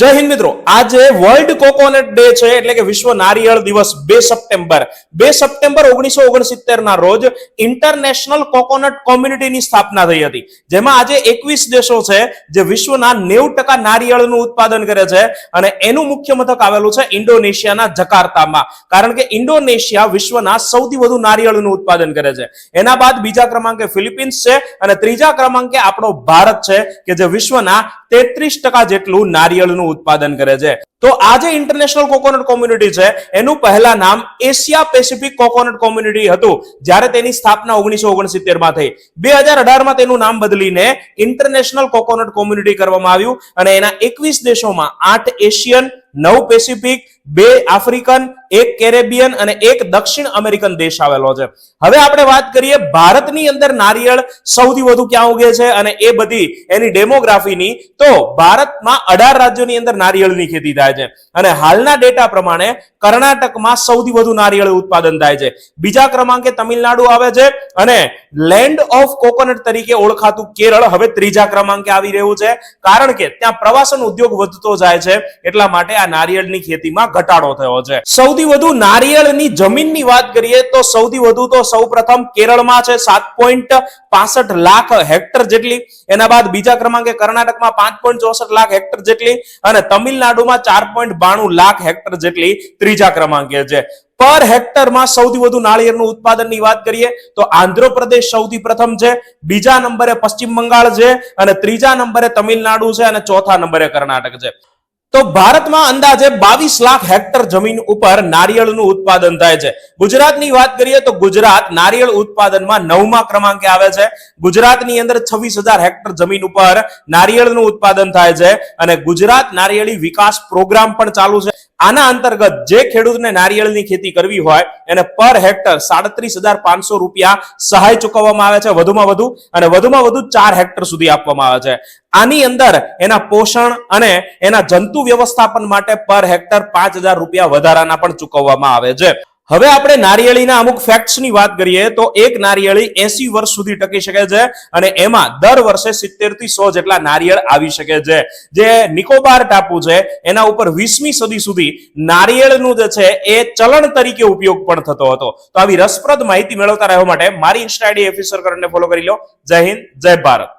જય હિન્દ મિત્રો. આજે વર્લ્ડ કોકોનટ ડે છે, એટલે કે વિશ્વ નારિયેળ દિવસ બે સપ્ટેમ્બર. બે સપ્ટેમ્બર ઓગણીસો ઓગણસિત્તેર ના રોજ ઇન્ટરનેશનલ કોકોનટ કોમ્યુનિટીની સ્થાપના થઈ હતી. જેમાં આજે એકવીસ દેશો છે જે વિશ્વના નેવું ટકા નારિયેળનું ઉત્પાદન કરે છે અને એનું મુખ્ય મથક આવેલું છે ઇન્ડોનેશિયાના જકાર્તામાં. કારણ કે ઇન્ડોનેશિયા વિશ્વના સૌથી વધુ નારિયેળનું ઉત્પાદન કરે છે. એના બાદ બીજા ક્રમાંકે ફિલિપિન્સ છે અને ત્રીજા ક્રમાંકે આપણો ભારત છે, કે જે વિશ્વના તેત્રીસ ટકા જેટલું નારિયેળનું ઉત્પાદન કરે છે. તો આ જે ઇન્ટરનેશનલ કોકોનટ કોમ્યુનિટી છે, એનું પહેલા નામ એશિયા પેસિફિક કોકોનટ કોમ્યુનિટી હતું. જ્યારે તેની સ્થાપના ઓગણીસો ઓગણસિત્તેરમાં થઈ. બે હજાર અઢારમાં તેનું નામ બદલીને ઇન્ટરનેશનલ કોકોનટ કોમ્યુનિટી કરવામાં આવ્યું અને એના એકવીસ દેશોમાં આઠ એશિયન નવ પેસિફિક, બે આફ્રિકન, એક કેરેબિયન અને એક દક્ષિણ અમેરિકન દેશ આવેલો છે. હવે આપણે વાત કરીએ ભારતની અંદર નારિયેળ સૌથી વધુ ક્યાં ઉગે છે અને એ બધી એની ડેમોગ્રાફીની. તો ભારતમાં અઢાર રાજ્યોની અંદર નારિયેળની ખેતી થાય છે. અને હાલના ડેટા પ્રમાણે કર્ણાટકમાં સૌથી વધુ નારિયેળ ઉત્પાદન થાય છે. બીજા ક્રમાંકે તમિલનાડુ આવે છે અને લેન્ડ ઓફ કોકોનટ તરીકે ઓળખાતું કેરળ હવે ત્રીજા ક્રમાંકે આવી રહ્યું છે. કારણ કે ત્યાં પ્રવાસન ઉદ્યોગ વધતો જાય છે એટલા માટે આ નારિયેળની ખેતીમાં ઘટાડો થયો છે. સૌથી વધુ નારિયેળની જમીનની વાત કરીએ તો સૌથી વધુ તો સૌપ્રથમ કેરળમાં છે સાત પોઈન્ટ પાસઠ લાખ હેક્ટર જેટલી. એના બાદ બીજા ક્રમાંકે કર્ણાટકમાં પાંચ પોઈન્ટ ચોસઠ લાખ હેક્ટર જેટલી અને તમિલનાડુમાં ચાર પોઈન્ટ બાણું લાખ હેક્ટર જેટલી ત્રીજા ક્રમાંકે છે. પર હેક્ટરમાં સૌથી વધુ નાળિયેરનું ઉત્પાદનની વાત કરીએ તો આંધ્રપ્રદેશ સૌથી પ્રથમ છે, બીજા નંબરે પશ્ચિમ બંગાળ છે અને ત્રીજા નંબરે તમિલનાડુ છે અને ચોથા નંબરે કર્ણાટક છે. તો ભારતમાં અંદાજે બાવીસ લાખ હેક્ટર જમીન ઉપર નારિયેળનું ઉત્પાદન થાય છે. ગુજરાતની વાત કરીએ તો ગુજરાત નારિયેળ ઉત્પાદનમાં નવમા ક્રમાંકે આવે છે. ગુજરાતની અંદર છવ્વીસ હજાર હેક્ટર જમીન ઉપર નારિયેળનું ઉત્પાદન થાય છે અને ગુજરાત નારિયેળી વિકાસ પ્રોગ્રામ પણ ચાલુ છે. આના અંતર્ગત જે ખેડૂતને નારિયેળની ખેતી કરવી હોય એને પર હેક્ટર સાડત્રીસ હજાર પાંચસો રૂપિયા સહાય ચૂકવવામાં આવે છે. વધુમાં વધુ અને વધુમાં વધુ ચાર હેક્ટર સુધી આપવામાં આવે છે. આની અંદર એના પોષણ અને એના જંતુ વ્યવસ્થાપન માટે પર હેક્ટર પાંચ હજાર રૂપિયા વધારાના પણ ચૂકવવામાં આવે છે. હવે આપણે નારિયેળીના અમુક ફેક્ટ્સની વાત કરીએ તો એક નારિયેળી એસી વર્ષ સુધી ટકી શકે છે અને એમાં દર વર્ષે સિત્તેરથી સો જેટલા નારિયેળ આવી શકે છે. જે નિકોબાર ટાપુ છે, એના ઉપર વીસમી સદી સુધી નારિયેળનું જે છે એ ચલણ તરીકે ઉપયોગ પણ થતો હતો. તો આવી રસપ્રદ માહિતી મેળવતા રહેવા માટે મારી ઇન્સ્ટા આઈડી ઓફિસર કરંટને ફોલો કરી લો. જય હિન્દ, જય ભારત.